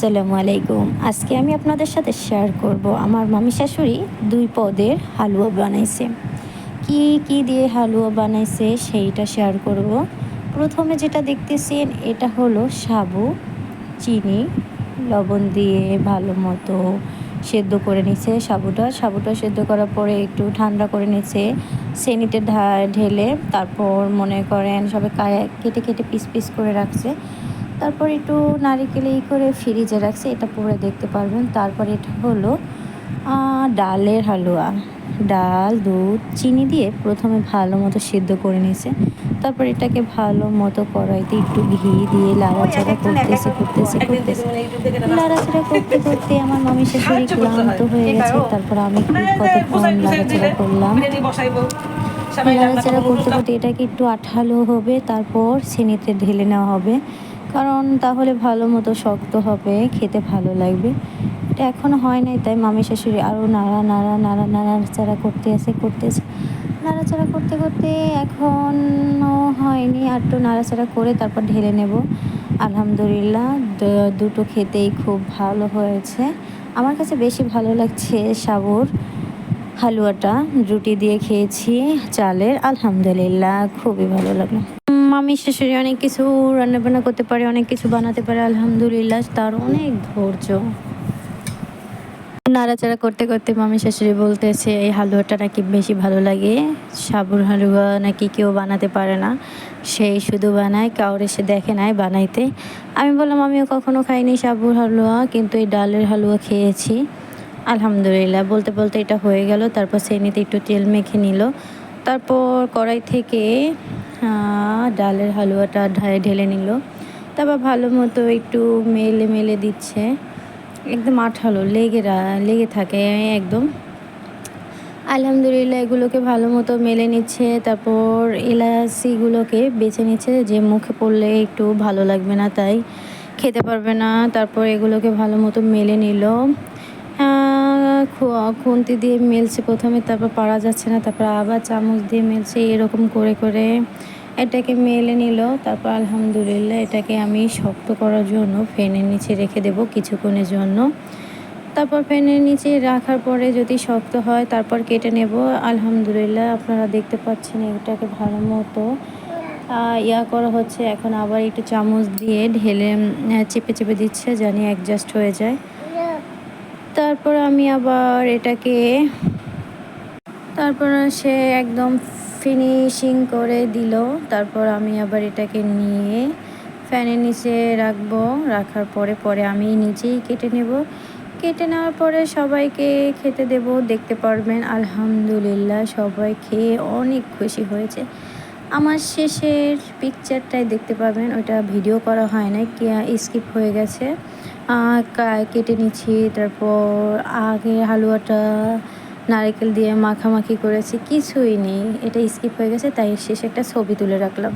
আসসালামু আলাইকুম। আজকে আমি আপনাদের সাথে শেয়ার করব। আমার মামি শাশুড়ি দুই পদের হালুয়া বানাইছে। কি কি দিয়ে হালুয়া বানাইছে সেইটা শেয়ার করব। প্রথমে যেটা দেখতেছেন, এটা হলো সাবু, চিনি, লবণ দিয়ে ভালো মতো সেদ্ধ করে নিচ্ছে সাবুটা। সাবুটা সেদ্ধ করার পরে একটু ঠান্ডা করে নিচ্ছে সেনিতে ঢা, ঢেলে তারপর মনে করেন কায়া, কেটে কেটে পিস পিস করে রাখছে। তারপর একটু নারিকেল এই করে ফ্রিজে রাখছে এটা পরে দেখতে পারবেন। তারপর এটা হলো ডালের হালুয়া। ডাল দুধ চিনি দিয়ে প্রথমে ভালো মতো সিদ্ধ করে নিয়েছে। তারপর এটাকে ভালো মতো কড়াইতে একটু ঘি দিয়ে লাড়াচাড়া করতেছে করতেছে করতেছে। লাড়াচাড়া করতে করতে আমার মামি শাশুড়ি ক্লান্ত হয়ে। গেছে তারপর আমি একটু কতক্ষণ লাড়াচাড়া করলাম। নাড়াচাড়া করতে করতে এটাকে একটু আঠালো হবে তারপর চিনিতে ঢেলে নেওয়া হবে। কারণ তাহলে ভালো মতো শক্ত হবে, খেতে ভালো লাগবে। এটা এখনও হয় নাই, তাই মামি শাশুড়ি আরও নাড়া নাড়া নাড়া, নাড়াচাড়া করতে আছে করতে আছে। নাড়াচাড়া করতে করতে এখনও হয়নি, আর একটু নাড়াচাড়া করে তারপর ঢেলে নেব। আলহামদুলিল্লাহ দুটো খেতেই খুব ভালো হয়েছে। আমার কাছে বেশি ভালো লাগছে সাবুর হালুয়াটা, রুটি দিয়ে খেয়েছি, চালের, আলহামদুলিল্লাহ, খুবই ভালো লাগল। মামি শাশুড়ি অনেক কিছু রান্নাবান্না করতে পারে, অনেক কিছু বানাতে পারে, আলহামদুলিল্লাহ, তার অনেক ধৈর্য। নাড়াচাড়া করতে করতে মামি শাশুড়ি বলতেছে, এই হালুয়াটা নাকি বেশি ভালো লাগে, সাবুর হালুয়া নাকি কেউ বানাতে পারে না সেই শুধু বানায়, কাউরে সে দেখে নাই বানাইতে। আমি বললাম, আমিও কখনো খাইনি সাবুর হালুয়া, কিন্তু এই ডালের হালুয়া খেয়েছি, আলহামদুলিল্লাহ। বলতে বলতে এটা হয়ে গেল, তারপর সেনিতে একটু তেল মেখে নিল, তারপর কড়াই থেকে ডালের হালুয়াটা ঢেলে নিল। তারপর ভালো মতো একটু মেলে মেলে দিচ্ছে। একদম আঠালো, লেগে লেগে থাকে একদম। আলহামদুলিল্লাহ এগুলোকে ভালো মতো মেলে নিচ্ছে। তারপর এলাচিগুলোকে বেছে নিচ্ছে যে মুখে পড়লে একটু ভালো লাগবে না, তাই খেতে পারবে না। তারপর এগুলোকে ভালো মতো মেলে নিল। খুন্তি দিয়ে মেলছে প্রথমে, তারপর পারা যাচ্ছে না, তারপর আবার চামচ দিয়ে মেলছে, এরকম করে করে। এটাকে মেলে নিল, তারপর আলহামদুলিল্লাহ এটাকে আমি শক্ত করার জন্য ফ্যানের নিচে রেখে দেব কিছুক্ষণের জন্য। তারপর ফ্যানের নিচে রাখার পরে যদি শক্ত হয়, তারপর কেটে নেব। আলহামদুলিল্লাহ আপনারা দেখতে পাচ্ছেন এটাকে ভালো মতো ইয়া করা হচ্ছে। এখন আবার একটু চামচ দিয়ে ঢেলে চেপে চেপে দিচ্ছে জানি অ্যাডজাস্ট হয়ে যায়। তারপর আমি আবার এটাকে, তারপর সে একদম ফিনিশিং করে দিল। তারপর আমি আবার এটাকে নিয়ে ফ্যানের নিচে রাখব। রাখার পরে পরে আমি নিজেই কেটে নেব। কেটে নেওয়ার পরে সবাইকে খেতে দেব। দেখতে পারবেন, আলহামদুলিল্লাহ সবাই খেয়ে অনেক খুশি হয়েছে। আমার শেষের পিকচারটাই দেখতে পাবেন। ওটা ভিডিও করা হয় না স্কিপ হয়ে গেছে। কেটে নিচ্ছি। তারপর আগে হালুয়াটা নারকেল দিয়ে মাখামাখি করেছি, কিছুই নেই। এটা স্কিপ হয়ে গেছে, তাই শেষে একটা ছবি তুলে রাখলাম।